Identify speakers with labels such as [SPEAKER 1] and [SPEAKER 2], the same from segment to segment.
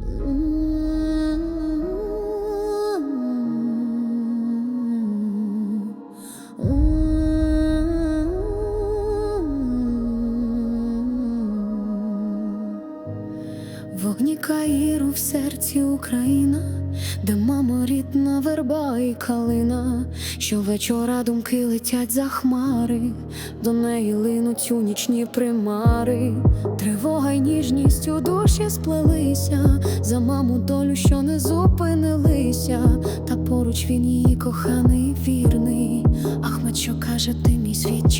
[SPEAKER 1] Вогні Каїру в серці Україна, де мама рідна верба і калина. Щовечора думки летять за хмари, до неї линуть у нічні примари. Тривога у душі сплелися, за маму долю, що не зупинилися, та поруч він її коханий, вірний. Ахмед, що каже, ти мій світ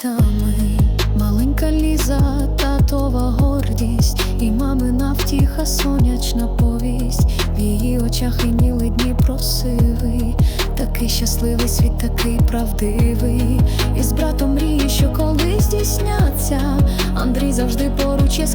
[SPEAKER 1] поміж. Маленька Ліза, татова гордість, і мамина втіха, сонячна повість. В її очах і ніли дні просивий, такий щасливий світ, такий правдивий. І з братом мрії, що колись здійсняться. Андрій завжди поруч є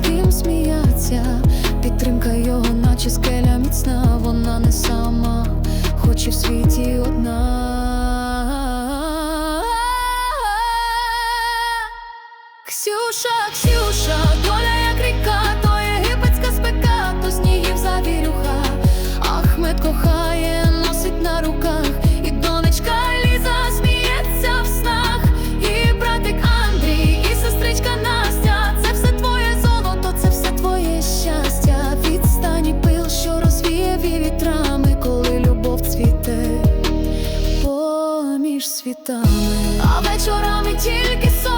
[SPEAKER 1] Ксюша, Ксюша, доля як ріка, то єгипетська спека, то снігів завірюха. Ахмед кохає, носить на руках, і донечка Ліза сміється в снах, і братик Андрій, і сестричка Настя. Це все твоє золото, це все твоє щастя. Відстані пил, що розвіє вітрами, коли любов цвіте поміж світами, а вечорами тільки сонце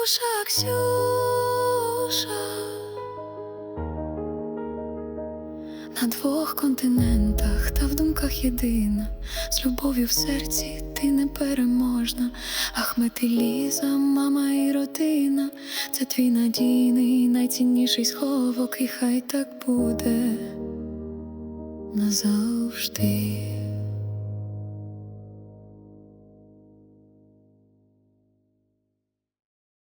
[SPEAKER 1] Ксюша, Ксюша, на двох континентах та в думках єдина, з любов'ю в серці ти непереможна. Ахмед і Ліза, мама і родина, це твій надійний, найцінніший сховок, і хай так буде назавжди.